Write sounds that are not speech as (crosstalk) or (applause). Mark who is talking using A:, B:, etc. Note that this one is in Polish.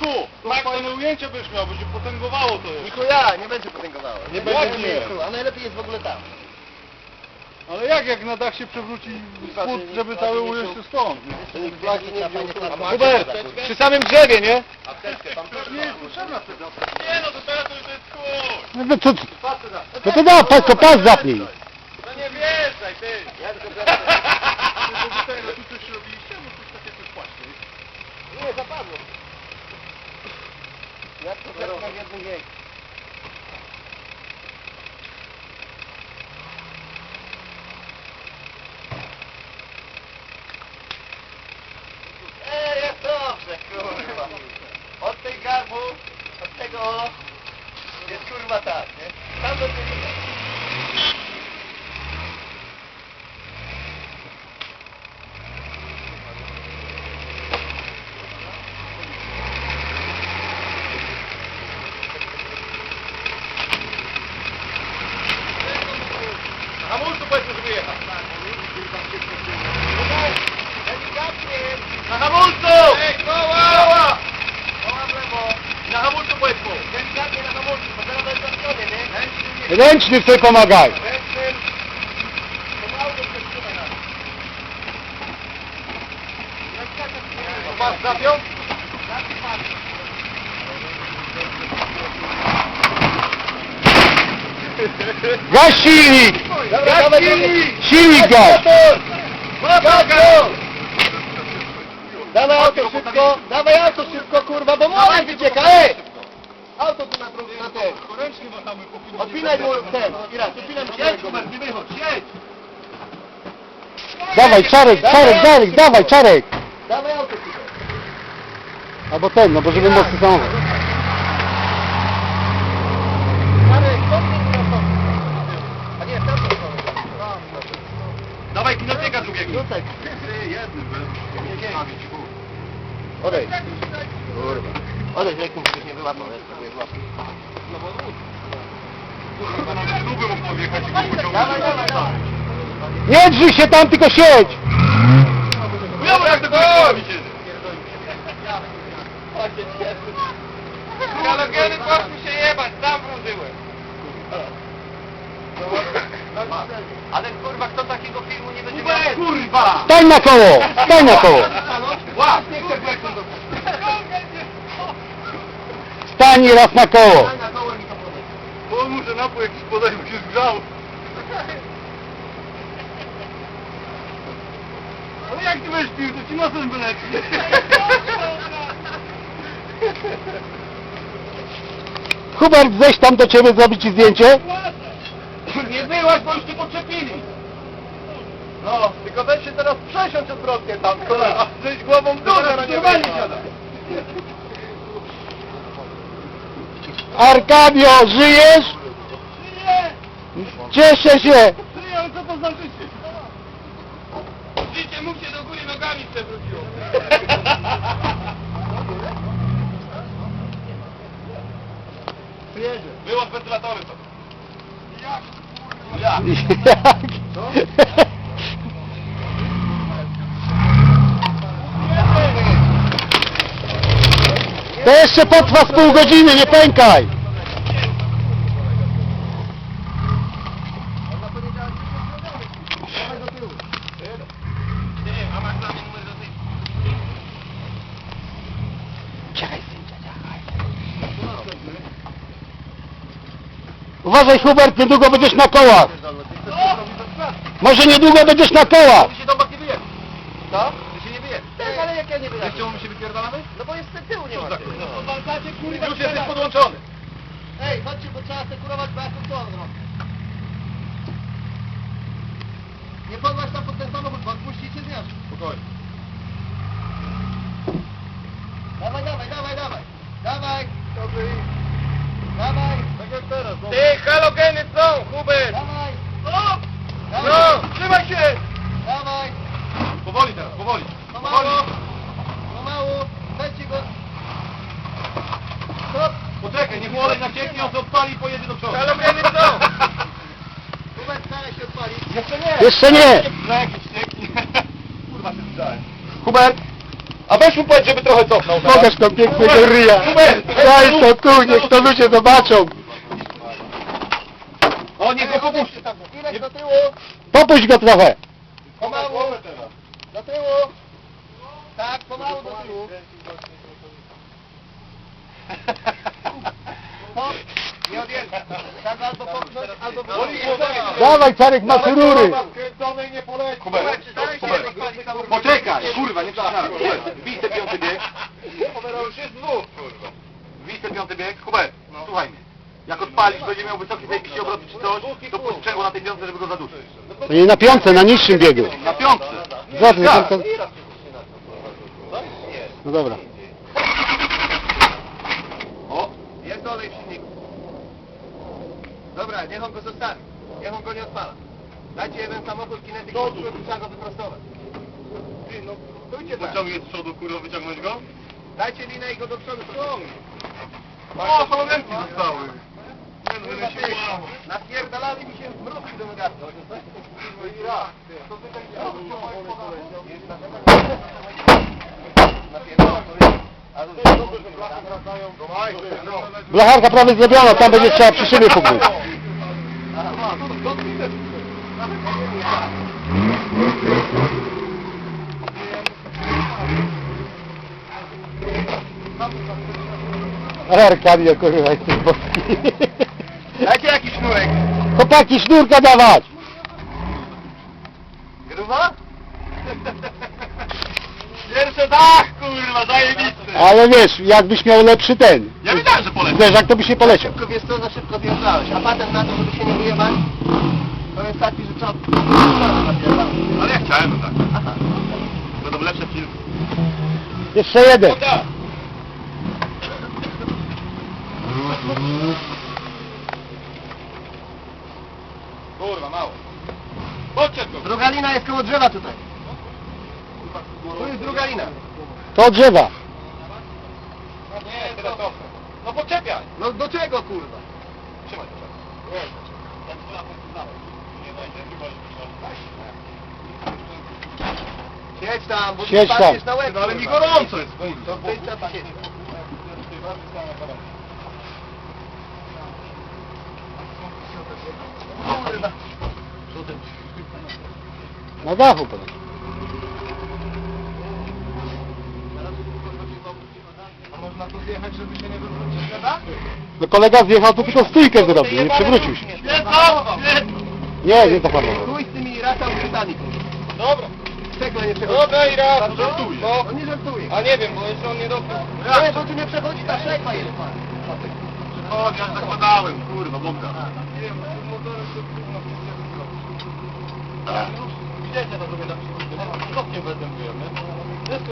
A: Wojtku! Tak fajne ujęcie byś miał, by się potęgowało to jest.
B: Nikola, nie będzie potęgowało.
A: Nie
B: będzie
A: będzie.
B: miejscu, a najlepiej jest w ogóle tam.
A: Ale jak, jak na dach się przewróci spód, żeby cały ująć się stąd?
B: Nie fajnie
A: Hubert, przy samym drzewie, nie?
B: Nie jest potrzebna wtedy.
A: Nie no, to teraz to już jest chuj!
C: No to, to, to, to da, pas, to pas zapnij.
A: No nie wjeżdżaj, ty!
B: Ja tylko
A: Tutaj, no tu coś robiliście? No coś takie coś płacie.
B: Nie, zapadło. Jak to na jednym wieku. Ej, jest dobrze, kurwa. Od tej garbu, od tego jest kurwa tak, nie? Tam do tego.
A: Na hamulcu powiedzmy, żeby jechać.
B: Delikatnie,
A: Na hamulcu!
B: Ej,
A: koła!
B: koła w lewo.
A: Na hamulcu powiedzmy.
B: Delikatnie na hamulcu, bo teraz będzie zaskoczenie,
C: Ręczny sobie pomagaj.
A: Pas zapiął?
C: Gaś silnik!
B: Dawaj, dawaj.
C: Silnik gaś!
B: Dawaj auto szybko, dawaj auto szybko, kurwa, bo młodek wycieka, ej! Auto tu na, drugim- na ten.
A: Ręcznie machamy po
B: Odpinaj mu ten, Irak, odpinaj mu
A: Jedź,
B: tego.
A: Hubert, nie wychodź, jedź!
C: Dawaj, Czarek, Czarek, Czarek, dawaj, Czarek!
B: Dawaj auto.
C: Albo ten, no bo żeby mocny samochód.
B: Marek, kopnij mu na to. A nie, w tamtą stronę.
A: Dawaj kinotyka drugiego.
B: Rzucaj.
A: Ty, jednym, bez...
B: Odejdź. Kurwa. Odejdź, jak musisz nie wyłapał, ja spróbuję złapać.
A: No bo lód. Kurwa, nawet i go pociągnąć.
C: Nie drzyj się tam, tylko siedź!
A: Ja bo jak to kurwa mi się...
B: Halogeny poszły się jebać, sam wróżyłem. Ale kurwa, kto takiego filmu nie będzie miał?
A: Kurwa!
C: Stań na koło! Stań na koło!
A: Łap!
C: Stań raz na koło!
B: Stań na koło i mi to podejdź.
A: Bo muszę napój jakiś podać, bo się zgrzał. Ale jak ty będziesz pił, to ci nosem wyleci.
C: Hubert, zejdź tam do ciebie, zrobić ci zdjęcie.
A: Nie byłaś, bo już cię poczepili. No, tylko weź się teraz przesiądź odwrotnie tam, kolega. Zejdź głową w dół, teraz normalnie siada.
C: Arkadio, żyjesz? Cieszę się!
A: Ale co to znaczy się? Życie mu się do góry nogami przewróciło.
B: Przyjedzie.
A: Wyłącz wentylatory to. Jak? Ja.
C: Jak? (laughs) To jeszcze potrwa z pół godziny, nie pękaj!
B: On na poniedziałek będzie zrobiony. Dawaj do tyłu.
A: Nie, a masz dla mnie numer do tej...
C: Czekaj, Uważaj Hubert, niedługo będziesz na kołach! Może niedługo będziesz na kołach!
A: Ty się do nie.
B: Co?
A: Ty się nie.
B: Tak, ale jak ja nie
A: czemu się wypierdalamy?
B: No bo jest z tyłu nie ma.
A: No. Już jesteś podłączony.
B: Ej, chodźcie, bo trzeba sekurować, bo ja tu. Nie podłaś tam pod ten samochód, bo odpuścicie z miasta.
A: Spokojnie.
B: Dawaj, dawaj, dawaj, dawaj. Dawaj. Dawaj.
A: Tak jak teraz. no.
B: Ty,
A: halogeny są, Hubert!
B: Dawaj.
A: Stop!
B: Dawaj.
A: No, trzymaj się!
B: Dawaj.
A: Powoli teraz, powoli.
B: Pomału. Pomału. Dajcie go. Stop.
A: Poczekaj, niech mu olej nacieknie, on się odpali i pojedzie do przodu.
B: Halogeny są. Hubert, staraj się odpalić.
A: Jeszcze nie!
C: Jeszcze nie!
A: Kurwa, się zdaje.
C: Hubert,
A: A weź mu powiedz, żeby trochę cofnął.
C: Pokaż to pięknego ryja.
A: Hubert!
C: Daj to tu, niech to ludzie zobaczą.
A: O, niech go popuści.
B: Chwilek do tyłu,
C: Popuść go trochę.
B: pomału, do tyłu. Tak, pomału do tyłu. (laughs) nie odjeżdżaj. Tak albo popchnąć, albo
A: Boli głowa.
C: Dawaj, Czarek, masz rury.
A: Skręconej nie poleci. Poczekaj, kurwa, nie. Hubert, Wbij ten piąty bieg. już jest dwóch, kurwa. Wbij ten piąty bieg. Hubert, słuchaj mnie. Jak odpalisz, będzie miał wysokie zajebiście obroty czy coś, to puść sprzęgło na tej piątce, żeby go zaduszyć.
C: To nie na piątce, na niższym biegu.
A: Na piątce.
C: Zobacz,
A: Tak.
C: to... No dobra.
A: O,
B: Jest dolej w silniku. Dobra, niech on go zostawi. Niech on go nie odpala. Dajcie jeden samochód kinetyk, no, trzeba go wyprostować. Ty, no, stójcie tak.
A: pociągnie z przodu, kurwa, wyciągnąć go?
B: Dajcie linę i go do przodu.
A: O, kołowędki zostały.
B: Napierdalali mi się mrówki do nogaty.
C: Blacharka prawie zrobiona, tam będzie trzeba przy szybie puknąć. Arkadię, kurwa, jesteś boski.
B: Dajcie jakiś sznurek.
C: Chłopaki, sznurka dawać!
B: Gruba?
A: Pierwszy dach, kurwa, zajebisty.
C: Ale wiesz, jakbyś miał lepszy ten,
A: Ja wiedziałem, że poleci.
C: zderzak, to byś nie poleciał.
B: Szybko, wiesz co, za szybko zjeżdżałeś. A patent na to, żeby się nie wyjebać, to jest taki, że trzeba...
A: Ale ja chciałem, no tak.
B: Aha.
A: Będą lepsze filmy.
C: Jeszcze jeden.
A: Kurwa, mało. Chodźcie tu.
B: Druga lina jest koło drzewa tutaj. Jest druga lina.
C: To drzewa.
A: Nie, tyle to. No poczepiaj.
B: No do czego kurwa?
A: Trzymaj to.
B: Siedź tam, bo
C: Siedź tam.
B: patrzysz na łeb.
A: No ale mi gorąco jest.
B: To wyjdź tam i siedź. Kurwa.
C: Na dachu potem.
B: A można tu zjechać, żeby się nie wywrócić na dach?
C: No kolega zjechał, to tylko stójkę zrobił, nie przewrócił się.
A: Jedno! Jedno!
C: Nie, nie zahamował.
B: Stój z tymi rata uchwytami.
A: Dobra.
B: Czego nie przechodzi?
A: Dobra i raz.
B: Dobrze?
A: Żartuję.
B: No. no nie żartuję.
A: A nie wiem, bo jeszcze on nie dotknął.
B: Nie, bo tu nie przechodzi ta szejpa jest.
A: O, ja zakładałem, kurwa, bąka.
B: Nie wiem, motorem to trudno Wiecie, to sobie na przykład. Stopniem będę nie?